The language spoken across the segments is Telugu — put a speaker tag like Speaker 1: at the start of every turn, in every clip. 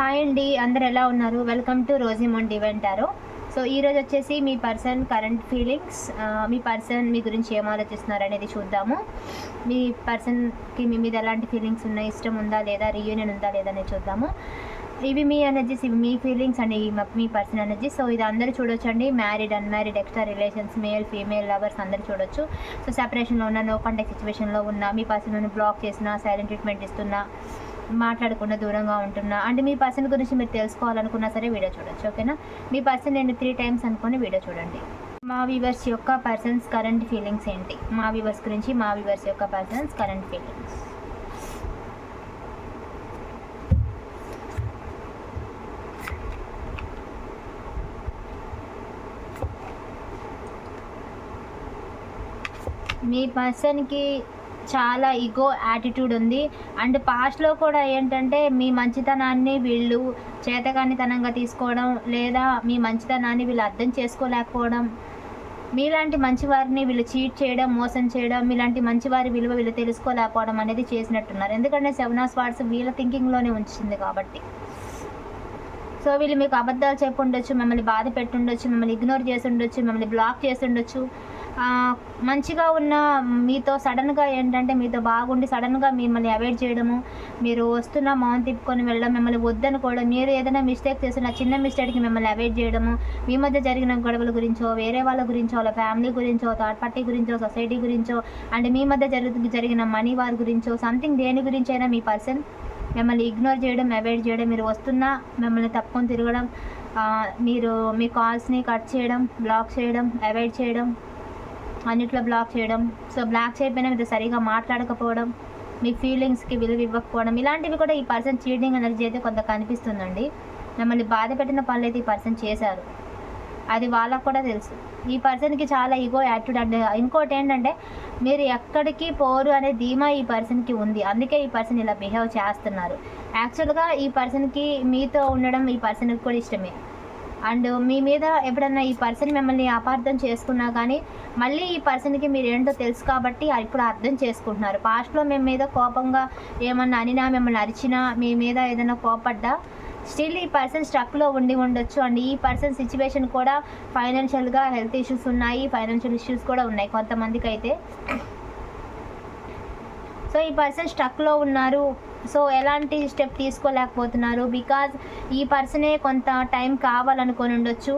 Speaker 1: హాయ్ అండి అందరు ఎలా ఉన్నారు? వెల్కమ్ టు రోజీమోన్ డివెంటారో సో ఈరోజు వచ్చేసి మీ పర్సన్ కరెంట్ ఫీలింగ్స్ మీ పర్సన్ మీ గురించి ఏం ఆలోచిస్తున్నారు అనేది చూద్దాము. మీ పర్సన్కి మీ మీద ఎలాంటి ఫీలింగ్స్ ఉన్నాయి ఇష్టం ఉందా లేదా రీయూనియన్ ఉందా లేదా అనేది చూద్దాము. ఇవి మీ ఎనర్జీస్ ఇవి మీ ఫీలింగ్స్ అండి మీ పర్సన్ ఎనర్జీ సో ఇది అందరూ చూడొచ్చండి. Married unmarried extra relations male female lovers అందరూ చూడొచ్చు. సో సెపరేషన్లో ఉన్న నో కాంటాక్ట్ సిచ్యువేషన్లో ఉన్న మీ పర్సన్ బ్లాక్ చేసిన సైలెంట్ ట్రీట్మెంట్ ఇస్తున్నా మాట్లాడకుండా దూరంగా ఉంటున్నా. అంటే మీ పర్సన్ గురించి మీరు తెలుసుకోవాలనుకున్నా సరే వీడియో చూడొచ్చు ఓకేనా? మీ పర్సన్ నేను త్రీ టైమ్స్ అనుకుని వీడియో చూడండి. మా వ్యూవర్స్ యొక్క పర్సన్స్ కరెంట్ ఫీలింగ్స్ ఏంటి? మా వ్యూవర్స్ గురించి మా వ్యూవర్స్ యొక్క పర్సన్స్ కరెంట్ ఫీలింగ్స్ మీ పర్సన్కి చాలా ఈగో యాటిట్యూడ్ ఉంది. అండ్ పాస్ట్లో కూడా ఏంటంటే మీ మంచితనాన్ని వీళ్ళు చేతకానితనంగా తీసుకోవడం లేదా మీ మంచితనాన్ని వీళ్ళు అర్థం చేసుకోలేకపోవడం మీలాంటి మంచివారిని వీళ్ళు చీట్ చేయడం మోసం చేయడం మీలాంటి మంచివారి విలువ వీళ్ళు తెలుసుకోలేకపోవడం అనేది చేసినట్టున్నారు. ఎందుకంటే సెవెనాస్ వార్డ్స్ వీళ్ళ థింకింగ్లోనే ఉంచింది కాబట్టి. సో వీళ్ళు మీకు అబద్ధాలు చెప్పి ఉండొచ్చు మిమ్మల్ని బాధ పెట్టుండొచ్చు మిమ్మల్ని ఇగ్నోర్ చేసి ఉండొచ్చు మిమ్మల్ని బ్లాక్ చేసి ఉండొచ్చు. మంచిగా ఉన్న మీతో సడన్గా ఏంటంటే మీతో బాగుండి సడన్గా మిమ్మల్ని అవాయిడ్ చేయడము మీరు వస్తున్న మౌన్ తిప్పుకొని వెళ్ళడం మిమ్మల్ని వద్దనుకోవడం మీరు ఏదైనా మిస్టేక్ చేసిన చిన్న మిస్టేక్కి మిమ్మల్ని అవాయిడ్ చేయడము మీ మధ్య జరిగిన గొడవల గురించో వేరే వాళ్ళ గురించో వాళ్ళ ఫ్యామిలీ గురించో థర్డ్ పార్టీ గురించో సొసైటీ గురించో అండ్ మీ మధ్య జరుగు జరిగిన మనీ వారి గురించో సంథింగ్ దేని గురించి అయినా మీ పర్సన్ మిమ్మల్ని ఇగ్నోర్ చేయడం అవాయిడ్ చేయడం మీరు వస్తున్నా మిమ్మల్ని తప్పుకొని తిరగడం మీరు మీ కాల్స్ని కట్ చేయడం బ్లాక్ చేయడం అవాయిడ్ చేయడం అన్నిట్లో బ్లాక్ చేయడం. సో బ్లాక్ చేయకపోయినా మీతో సరిగా మాట్లాడకపోవడం మీ ఫీలింగ్స్కి విలువ ఇవ్వకపోవడం ఇలాంటివి కూడా ఈ పర్సన్ చీటింగ్ ఎనర్జీ అయితే కొంత కనిపిస్తుందండి. మిమ్మల్ని బాధ పెట్టిన పనులు అయితే ఈ పర్సన్ చేశారు. అది వాళ్ళకు కూడా తెలుసు. ఈ పర్సన్కి చాలా ఈగో యాటిట్యూడ్ అండ్ ఇంకోటి ఏంటంటే మీరు ఎక్కడికి పోరు అనే ధీమా ఈ పర్సన్కి ఉంది. అందుకే ఈ పర్సన్ ఇలా బిహేవ్ చేస్తున్నారు. యాక్చువల్గా ఈ పర్సన్కి మీతో ఉండడం ఈ పర్సన్కి కూడా ఇష్టమే. అండ్ మీ మీద ఎప్పుడన్నా ఈ పర్సన్ మిమ్మల్ని అపార్థం చేసుకున్నా కానీ మళ్ళీ ఈ పర్సన్కి మీరు ఏంటో తెలుసు కాబట్టి ఇప్పుడు అర్థం చేసుకుంటున్నారు. పాస్ట్లో మేము మీద కోపంగా ఏమన్నా అనినా మిమ్మల్ని అరిచినా మీ మీద ఏదైనా కోపడ్డా? స్టిల్ ఈ పర్సన్ స్ట్రక్లో ఉండి ఉండొచ్చు అండ్ ఈ పర్సన్ సిచ్యువేషన్ కూడా ఫైనాన్షియల్గా హెల్త్ ఇష్యూస్ ఉన్నాయి ఫైనాన్షియల్ ఇష్యూస్ కూడా ఉన్నాయి కొంతమందికి అయితే సో ఈ పర్సన్ స్ట్రక్లో ఉన్నారు సో ఎలాంటి స్టెప్ తీసుకోలేకపోతున్నారు? బికాజ్ ఈ పర్సనే కొంత టైం కావాలనుకొని ఉండొచ్చు.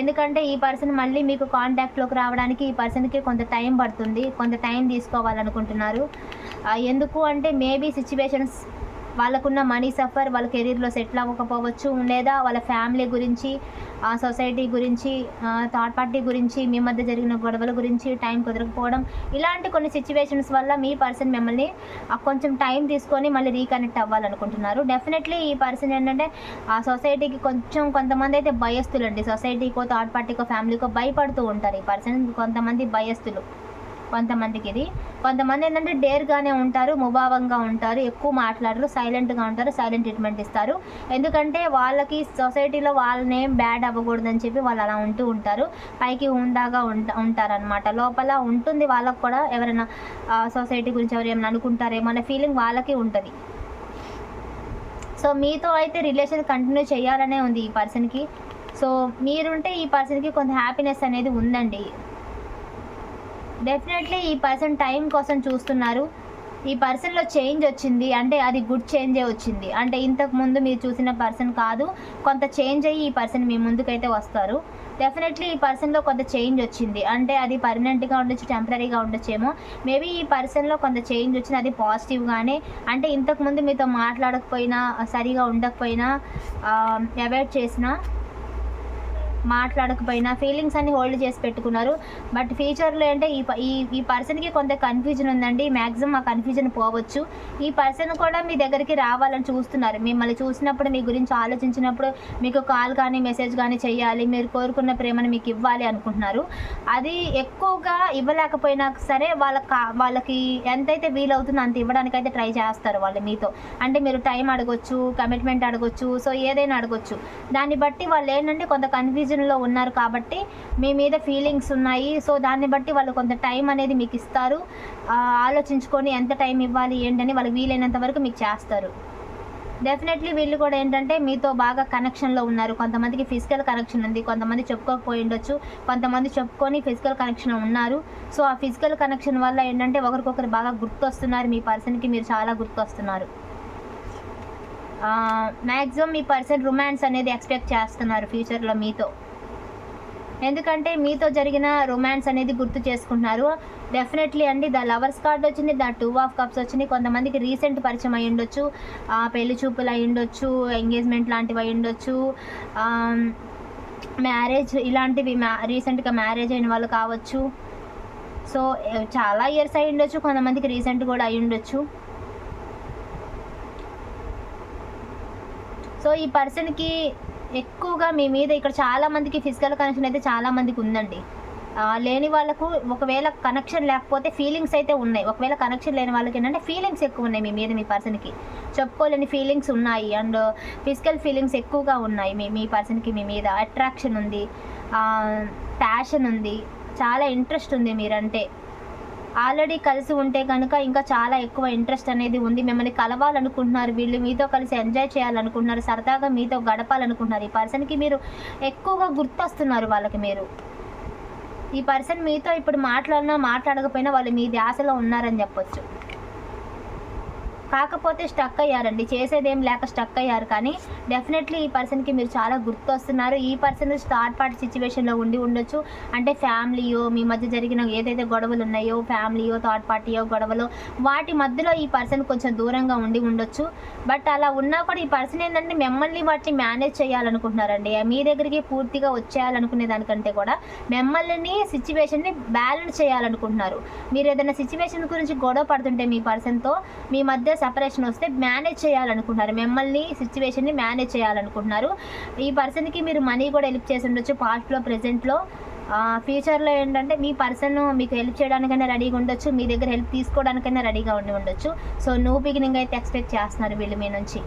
Speaker 1: ఎందుకంటే ఈ పర్సన్ మళ్ళీ మీకు కాంటాక్ట్లోకి రావడానికి ఈ పర్సన్కి కొంత టైం పడుతుంది. కొంత టైం తీసుకోవాలనుకుంటున్నారు. ఎందుకు అంటే మేబీ సిచ్యువేషన్స్ వాళ్ళకున్న మనీ సఫర్ వాళ్ళ కెరీర్లో సెటిల్ అవ్వకపోవచ్చు. లేదా వాళ్ళ ఫ్యామిలీ గురించి ఆ సొసైటీ గురించి థర్డ్ పార్టీ గురించి మీ మధ్య జరిగిన గొడవల గురించి టైం కుదరకపోవడం. ఇలాంటి కొన్ని సిచ్యువేషన్స్ వల్ల మీ పర్సన్ మిమ్మల్ని కొంచెం టైం తీసుకొని మళ్ళీ రీకనెక్ట్ అవ్వాలనుకుంటున్నారు. డెఫినెట్లీ ఈ పర్సన్ ఏంటంటే ఆ సొసైటీకి కొంచెం కొంతమంది అయితే భయస్తులండి సొసైటీకో థర్డ్ పార్టీకో ఫ్యామిలీకో భయపడుతూ ఉంటారు ఈ పర్సన్ కొంతమంది భయస్తులు కొంతమందికి ఇది. కొంతమంది ఏంటంటే డేర్గానే ఉంటారు ముభావంగా ఉంటారు ఎక్కువ మాట్లాడరు సైలెంట్గా ఉంటారు సైలెంట్ ట్రీట్మెంట్ ఇస్తారు. ఎందుకంటే వాళ్ళకి సొసైటీలో వాళ్ళని బ్యాడ్ అవ్వకూడదని చెప్పి వాళ్ళు అలా ఉంటూ ఉంటారు. పైకి ఉండాగా ఉంట ఉంటారనమాట లోపల ఉంటుంది వాళ్ళకు కూడా ఎవరైనా సొసైటీ గురించి ఎవరు ఏమైనా అనుకుంటారేమో అనే ఫీలింగ్ వాళ్ళకి ఉంటుంది. సో మీతో అయితే రిలేషన్ కంటిన్యూ చేయాలనే ఉంది ఈ పర్సన్కి. సో మీరుంటే ఈ పర్సన్కి కొంత హ్యాపీనెస్ అనేది ఉందండి. డెఫినెట్లీ ఈ పర్సన్ టైం కోసం చూస్తున్నారు. ఈ పర్సన్లో చేంజ్ వచ్చింది. అంటే అది గుడ్ చేంజే వచ్చింది. అంటే ఇంతకు ముందు మీరు చూసిన పర్సన్ కాదు. కొంత చేంజ్ అయ్యి ఈ పర్సన్ మీ ముందుకైతే వస్తారు. డెఫినెట్లీ ఈ పర్సన్లో కొంత చేంజ్ వచ్చింది. అంటే అది పర్మనెంట్గా ఉండొచ్చు టెంపరీగా ఉండొచ్చేమో. మేబీ ఈ పర్సన్లో కొంత చేంజ్ వచ్చింది. అది పాజిటివ్గానే అంటే ఇంతకు ముందు మీతో మాట్లాడకపోయినా సరిగా ఉండకపోయినా అవాయిడ్ చేసినా మాట్లాడకపోయినా ఫీలింగ్స్ అన్ని హోల్డ్ చేసి పెట్టుకున్నారు. బట్ ఫ్యూచర్లో అంటే ఈ ప- ఈ ఈ పర్సన్కి కొంత కన్ఫ్యూజన్ ఉందండి. మ్యాక్సిమం ఆ కన్ఫ్యూజన్ పోవచ్చు. ఈ పర్సన్ కూడా మీ దగ్గరికి రావాలని చూస్తున్నారు. మిమ్మల్ని చూసినప్పుడు మీ గురించి ఆలోచించినప్పుడు మీకు కాల్ కానీ మెసేజ్ కానీ చేయాలి. మీరు కోరుకున్న ప్రేమను మీకు ఇవ్వాలి అనుకుంటున్నారు. అది ఎక్కువగా ఇవ్వలేకపోయినా సరే వాళ్ళ కా వాళ్ళకి ఎంతైతే వీలవుతుందో అంత ఇవ్వడానికి అయితే ట్రై చేస్తారు వాళ్ళు మీతో. అంటే మీరు టైం అడగొచ్చు కమిట్మెంట్ అడగొచ్చు సో ఏదైనా అడగొచ్చు. దాన్ని బట్టి వాళ్ళు ఏంటంటే కొంత కన్ఫ్యూజన్లో ఉన్నారు కాబట్టి మీ మీద ఫీలింగ్స్ ఉన్నాయి. సో దాన్ని బట్టి వాళ్ళు కొంత టైం అనేది మీకు ఇస్తారు. ఆలోచించుకొని ఎంత టైం ఇవ్వాలి ఏంటని వాళ్ళకి వీలైనంత వరకు మీకు చేస్తారు. డెఫినెట్లీ వీళ్ళు కూడా ఏంటంటే మీతో బాగా కనెక్షన్లో ఉన్నారు. కొంతమందికి ఫిజికల్ కనెక్షన్ ఉంది కొంతమంది చెప్పుకోకపోయి ఉండొచ్చు కొంతమంది చెప్పుకొని ఫిజికల్ కనెక్షన్ ఉన్నారు. సో ఆ ఫిజికల్ కనెక్షన్ వల్ల ఏంటంటే ఒకరికొకరు బాగా గుర్తొస్తున్నారు. మీ పర్సన్కి మీరు చాలా గుర్తొస్తున్నారు. మ్యాక్సిమం మీ పర్సన్ రొమాన్స్ అనేది ఎక్స్పెక్ట్ చేస్తున్నారు ఫ్యూచర్లో మీతో. ఎందుకంటే మీతో జరిగిన రొమాన్స్ అనేది గుర్తు చేసుకుంటున్నారు. డెఫినెట్లీ అండి ద లవర్స్ కార్డ్ వచ్చింది ద టూ ఆఫ్ కప్స్ వచ్చింది. కొంతమందికి రీసెంట్ పరిచయం అయి ఉండొచ్చు ఆ, పెళ్ళి చూపులు అయి ఉండొచ్చు ఎంగేజ్మెంట్ లాంటివి అయి ఉండొచ్చు మ్యారేజ్ ఇలాంటివి మ్యా రీసెంట్గా మ్యారేజ్ అయిన వాళ్ళు కావచ్చు. సో చాలా ఇయర్స్ అయి ఉండొచ్చు కొంతమందికి రీసెంట్ కూడా అయి ఉండొచ్చు. సో ఈ పర్సన్కి ఎక్కువగా మీ మీద ఇక్కడ చాలా మందికి ఫిజికల్ కనెక్షన్ అయితే చాలా మందికి ఉందండి. లేని వాళ్ళకు ఒకవేళ కనెక్షన్ లేకపోతే ఫీలింగ్స్ అయితే ఉన్నాయి. ఒకవేళ కనెక్షన్ లేని వాళ్ళకి ఏంటంటే ఫీలింగ్స్ ఎక్కువ ఉన్నాయి మీ మీద మీ పర్సన్కి. చెప్పుకోలేని ఫీలింగ్స్ ఉన్నాయి. అండ్ ఫిజికల్ ఫీలింగ్స్ ఎక్కువగా ఉన్నాయి మీ మీ పర్సన్కి మీ మీద. అట్రాక్షన్ ఉంది. ప్యాషన్ ఉంది. చాలా ఇంట్రెస్ట్ ఉంది మీరంటే. ఆల్రెడీ కలిసి ఉంటే కనుక ఇంకా చాలా ఎక్కువ ఇంట్రెస్ట్ అనేది ఉంది. మిమ్మల్ని కలవాలనుకుంటున్నారు. వీళ్ళు మీతో కలిసి ఎంజాయ్ చేయాలనుకుంటున్నారు. సరదాగా మీతో గడపాలనుకుంటున్నారు. ఈ పర్సన్కి మీరు ఎక్కువగా గుర్తొస్తున్నారు వాళ్ళకి మీరు. ఈ పర్సన్ మీతో ఇప్పుడు మాట్లాడినా మాట్లాడకపోయినా వాళ్ళు మీ ధ్యాసలో ఉన్నారని చెప్పొచ్చు. కాకపోతే స్టక్ అయ్యారండి. చేసేదేం లేక స్టక్ అయ్యారు. కానీ డెఫినెట్లీ ఈ పర్సన్కి మీరు చాలా గుర్తొస్తున్నారు. ఈ పర్సన్ స్టార్ట్ పార్ట్ సిచ్యువేషన్లో ఉండి ఉండొచ్చు. అంటే ఫ్యామిలీయో మీ మధ్య జరిగిన ఏదైతే గొడవలు ఉన్నాయో ఫ్యామిలీయో థర్డ్ పార్టీయో గొడవలు వాటి మధ్యలో ఈ పర్సన్ కొంచెం దూరంగా ఉండి ఉండొచ్చు. బట్ అలా ఉన్నా కూడా ఈ పర్సన్ ఏంటంటే మిమ్మల్ని వాటిని మేనేజ్ చేయాలనుకుంటున్నారండి. మీ దగ్గరికి పూర్తిగా వచ్చేయాలనుకునే దానికంటే కూడా మిమ్మల్ని సిచ్యువేషన్ని బ్యాలెన్స్ చేయాలనుకుంటున్నారు. మీరు ఏదైనా సిచ్యువేషన్ గురించి గొడవ పడుతుంటే మీ పర్సన్తో మీ మధ్య సపరేషన్ వస్తే మేనేజ్ చేయాలనుకుంటున్నారు. మిమ్మల్ని సిచ్యువేషన్ని మేనేజ్ చేయాలనుకుంటున్నారు. ఈ పర్సన్కి మీరు మనీ కూడా హెల్ప్ చేసి ఉండొచ్చు పాస్ట్లో ప్రజెంట్లో ఫ్యూచర్లో ఏంటంటే మీ పర్సన్ మీకు హెల్ప్ చేయడానికైనా రెడీగా ఉండొచ్చు మీ దగ్గర హెల్ప్ తీసుకోవడానికైనా రెడీగా ఉండి ఉండొచ్చు. సో నో బిగినింగ్ అయితే ఎక్స్పెక్ట్ చేస్తున్నారు వీళ్ళు మీ నుంచి.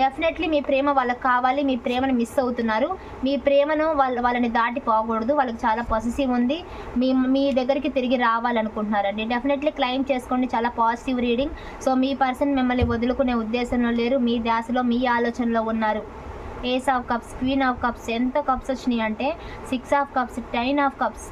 Speaker 1: డెఫినెట్లీ మీ ప్రేమ వాళ్ళకి కావాలి మీ ప్రేమను మిస్ అవుతున్నారు. మీ ప్రేమను వాళ్ళ వాళ్ళని దాటి పోకూడదు. వాళ్ళకి చాలా పాజిటివ్ ఉంది. మీ మీ దగ్గరికి తిరిగి రావాలనుకుంటున్నారండి. డెఫినెట్లీ క్లైమ్ చేసుకోండి. చాలా పాజిటివ్ రీడింగ్ సో మీ పర్సన్ మిమ్మల్ని వదులుకునే ఉద్దేశంలో లేరు. మీ ధ్యాసలో మీ ఆలోచనలో ఉన్నారు. Ace of cups queen of cups ఎంత కప్స్ వచ్చినాయి అంటే six of cups ten of cups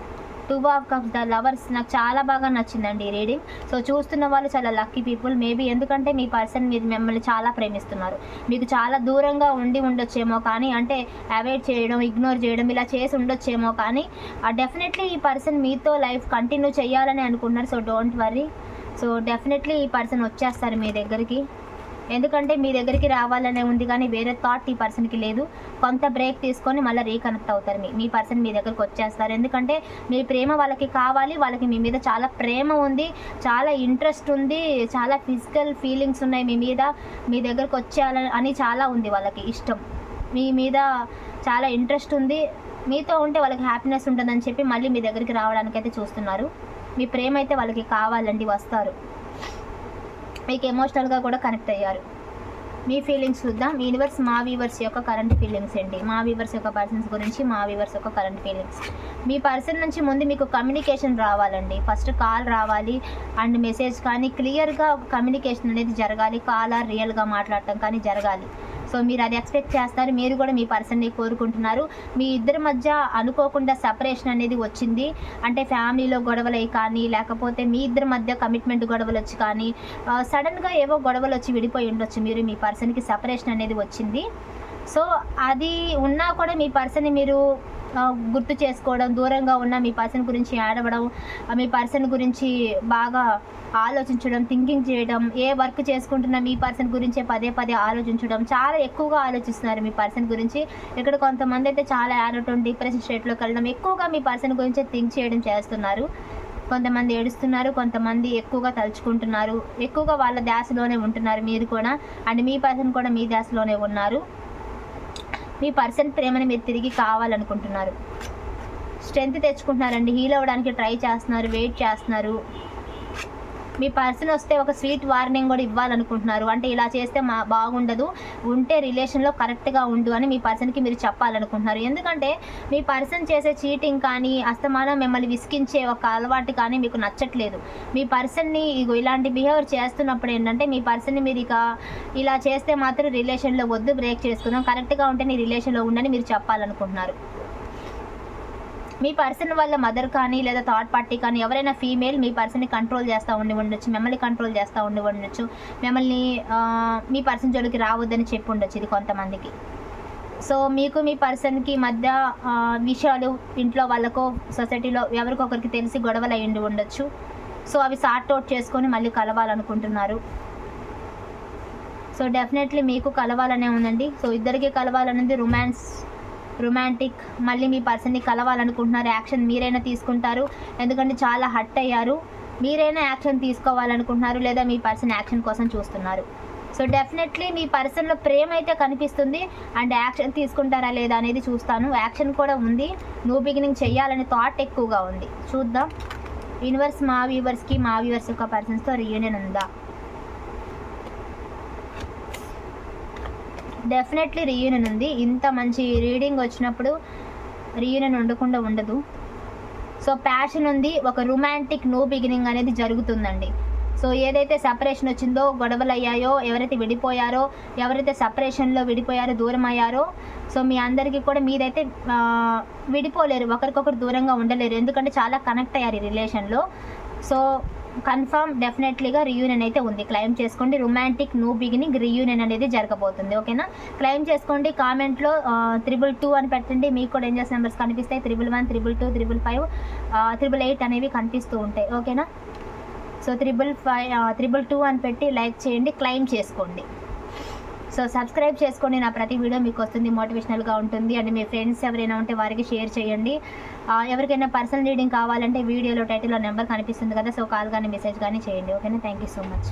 Speaker 1: two of cups the lovers. నాకు చాలా బాగా నచ్చిందండి ఈ రీడింగ్. సో చూస్తున్న వాళ్ళు చాలా లక్కీ పీపుల్. మేబీ ఎందుకంటే మీ పర్సన్ మీరు మిమ్మల్ని చాలా ప్రేమిస్తున్నారు. మీకు చాలా దూరంగా ఉండి ఉండొచ్చేమో కానీ అంటే అవాయిడ్ చేయడం ఇగ్నోర్ చేయడం ఇలా చేసి ఉండొచ్చేమో కానీ డెఫినెట్లీ ఈ పర్సన్ మీతో లైఫ్ కంటిన్యూ చేయాలని అనుకున్నారు so don't worry so definitely ఈ పర్సన్ వచ్చేస్తారు మీ దగ్గరికి. ఎందుకంటే మీ దగ్గరికి రావాలనే ఉంది కానీ వేరే థాట్ ఈ పర్సన్కి లేదు. కొంత బ్రేక్ తీసుకొని మళ్ళీ రీకనెక్ట్ అవుతారు మీ మీ పర్సన్ మీ దగ్గరికి వచ్చేస్తారు. ఎందుకంటే మీ ప్రేమ వాళ్ళకి కావాలి వాళ్ళకి మీ మీద చాలా ప్రేమ ఉంది చాలా ఇంట్రెస్ట్ ఉంది చాలా ఫిజికల్ ఫీలింగ్స్ ఉన్నాయి మీ మీద. మీ దగ్గరకు వచ్చేయాలని అని చాలా ఉంది వాళ్ళకి ఇష్టం. మీ మీద చాలా ఇంట్రెస్ట్ ఉంది. మీతో ఉంటే వాళ్ళకి హ్యాపీనెస్ ఉంటుందని చెప్పి మళ్ళీ మీ దగ్గరికి రావడానికి అయితే చూస్తున్నారు. మీ ప్రేమ అయితే వాళ్ళకి కావాలండి వస్తారు. మీకు ఎమోషనల్గా కూడా కనెక్ట్ అయ్యారు. మీ ఫీలింగ్స్ చూద్దాం. యూనివర్స్ మా వీవర్స్ యొక్క కరెంట్ ఫీలింగ్స్ ఏంటి? మా వీవర్స్ యొక్క పర్సన్స్ గురించి మా వీవర్స్ యొక్క కరెంట్ ఫీలింగ్స్ మీ పర్సన్ నుంచి ముందు మీకు కమ్యూనికేషన్ రావాలండి. ఫస్ట్ కాల్ రావాలి అండ్ మెసేజ్ కానీ క్లియర్గా కమ్యూనికేషన్ అనేది జరగాలి. కాల్ ఆర్ రియల్గా మాట్లాడటం కానీ జరగాలి. సో మీరు అది ఎక్స్పెక్ట్ చేస్తారు మీరు కూడా మీ పర్సన్ని కోరుకుంటున్నారు. మీ ఇద్దరి మధ్య అనుకోకుండా సపరేషన్ అనేది వచ్చింది. అంటే ఫ్యామిలీలో గొడవలు కానీ లేకపోతే మీ ఇద్దరి మధ్య కమిట్మెంట్ గొడవలు వచ్చి కానీ సడన్గా ఏవో గొడవలు వచ్చి విడిపోయి ఉండొచ్చు మీరు మీ పర్సన్కి సపరేషన్ అనేది వచ్చింది. సో అది ఉన్నా కూడా మీ పర్సన్ని మీరు గుర్తు చేసుకోవడం దూరంగా ఉన్న మీ పర్సన్ గురించి ఆడవడం మీ పర్సన్ గురించి బాగా ఆలోచించడం థింకింగ్ చేయడం ఏ వర్క్ చేసుకుంటున్న మీ పర్సన్ గురించే పదే పదే ఆలోచించడం చాలా ఎక్కువగా ఆలోచిస్తున్నారు మీ పర్సన్ గురించి. ఇక్కడ కొంతమంది అయితే చాలా ఆడటం డిప్రెషన్ స్టేట్లోకి వెళ్ళడం ఎక్కువగా మీ పర్సన్ గురించే థింక్ చేయడం చేస్తున్నారు. కొంతమంది ఏడుస్తున్నారు కొంతమంది ఎక్కువగా తలుచుకుంటున్నారు ఎక్కువగా వాళ్ళ ధ్యాసలోనే ఉంటున్నారు మీరు కూడా అండ్ మీ పర్సన్ కూడా మీ ధ్యాసలోనే ఉన్నారు. మీ పర్సన్ ప్రేమని మీరు తిరిగి కావాలనుకుంటున్నారు. స్ట్రెంగ్త్ తెచ్చుకుంటున్నారండి. హీల్ అవ్వడానికి ట్రై చేస్తున్నారు వెయిట్ చేస్తున్నారు. మీ పర్సన్ వస్తే ఒక స్వీట్ వార్నింగ్ కూడా ఇవ్వాలనుకుంటున్నారు. అంటే ఇలా చేస్తే మా బాగుండదు ఉంటే రిలేషన్లో కరెక్ట్గా ఉండు అని మీ పర్సన్కి మీరు చెప్పాలనుకుంటున్నారు. ఎందుకంటే మీ పర్సన్ చేసే చీటింగ్ కానీ అస్తమానం మిమ్మల్ని విసిగించే ఒక అలవాటు కానీ మీకు నచ్చట్లేదు. మీ పర్సన్ని ఇలాంటి బిహేవియర్ చేస్తున్నప్పుడు ఏంటంటే మీ పర్సన్ని మీరు ఇక ఇలా చేస్తే మాత్రం రిలేషన్లో వద్దు బ్రేక్ చేసుకుందాం కరెక్ట్గా ఉంటే నీ రిలేషన్లో ఉండని మీరు చెప్పాలనుకుంటున్నారు. మీ పర్సన్ వల్ల మదర్ కానీ లేదా థర్డ్ పార్టీ కానీ ఎవరైనా ఫీమేల్ మీ పర్సన్ని కంట్రోల్ చేస్తూ ఉండి ఉండొచ్చు మిమ్మల్ని కంట్రోల్ చేస్తూ ఉండి ఉండొచ్చు మిమ్మల్ని మీ పర్సన్ జోలికి రావద్దని చెప్పి ఉండొచ్చు ఇది కొంతమందికి. సో మీకు మీ పర్సన్కి మధ్య విషయాలు ఇంట్లో వాళ్ళకో సొసైటీలో ఎవరికొకరికి తెలిసి గొడవలు అయ్యి ఉండొచ్చు. సో అవి సార్ట్ అవుట్ చేసుకొని మళ్ళీ కలవాలనుకుంటున్నారు. సో డెఫినెట్లీ మీకు కలవాలనే ఉందండి. సో ఇద్దరికి కలవాలనేది రొమాన్స్ రొమాంటిక్. మళ్ళీ మీ పర్సన్ని కలవాలనుకుంటున్నారు యాక్షన్ మీరైనా తీసుకుంటారు. ఎందుకంటే చాలా హట్ అయ్యారు. మీరైనా యాక్షన్ తీసుకోవాలనుకుంటున్నారు లేదా మీ పర్సన్ యాక్షన్ కోసం చూస్తున్నారు. సో డెఫినెట్లీ మీ పర్సన్లో ప్రేమ అయితే కనిపిస్తుంది. అండ్ యాక్షన్ తీసుకుంటారా లేదా అనేది చూస్తాను. యాక్షన్ కూడా ఉంది. న్యూ బిగినింగ్ చేయాలనే థాట్ ఎక్కువగా ఉంది. చూద్దాం. యూనివర్స్ మా వ్యూవర్స్కి మా వ్యూవర్స్ యొక్క పర్సన్స్తో రీయూనియన్ ఉందా? డెఫినెట్లీ రీయూనియన్ ఉంది. ఇంత మంచి రీడింగ్ వచ్చినప్పుడు రీయూనియన్ ఉండకుండా ఉండదు. సో ప్యాషన్ ఉంది. ఒక రొమాంటిక్ నో బిగినింగ్ అనేది జరుగుతుందండి. సో ఏదైతే సపరేషన్ వచ్చిందో గొడవలు అయ్యాయో ఎవరైతే విడిపోయారో ఎవరైతే సపరేషన్లో విడిపోయారో దూరం అయ్యారో సో మీ అందరికీ కూడా మీరైతే విడిపోలేరు. ఒకరికొకరు దూరంగా ఉండలేరు. ఎందుకంటే చాలా కనెక్ట్ అయ్యారు ఈ రిలేషన్లో సో కన్ఫర్మ్ డెఫినెట్లీగా రియూనియన్ అయితే ఉంది. క్లైమ్ చేసుకోండి. రొమాంటిక్ నో బిగినింగ్ రియూనియన్ అనేది జరగబోతుంది. ఓకేనా? క్లైమ్ చేసుకోండి. కామెంట్లో త్రిబుల్ టూ అని పెట్టండి. మీకు కూడా ఏంజల్స్ నెంబర్స్ కనిపిస్తాయి? Triple one triple two triple five triple eight అనేవి కనిపిస్తూ ఉంటాయి. ఓకేనా? So triple five triple two అని పెట్టి లైక్ చేయండి. క్లైమ్ చేసుకోండి. సో సబ్స్క్రైబ్ చేసుకోండి నా ప్రతి వీడియో మీకు వస్తుంది మోటివేషనల్గా ఉంటుంది. అండ్ మీ ఫ్రెండ్స్ ఎవరైనా ఉంటే వారికి షేర్ చేయండి. ఎవరికైనా పర్సనల్ రీడింగ్ కావాలంటే వీడియోలో టైటిల్లో నెంబర్ కనిపిస్తుంది కదా సో కాల్ కానీ మెసేజ్ కానీ చేయండి. ఓకేనా థ్యాంక్ యూ సో మచ్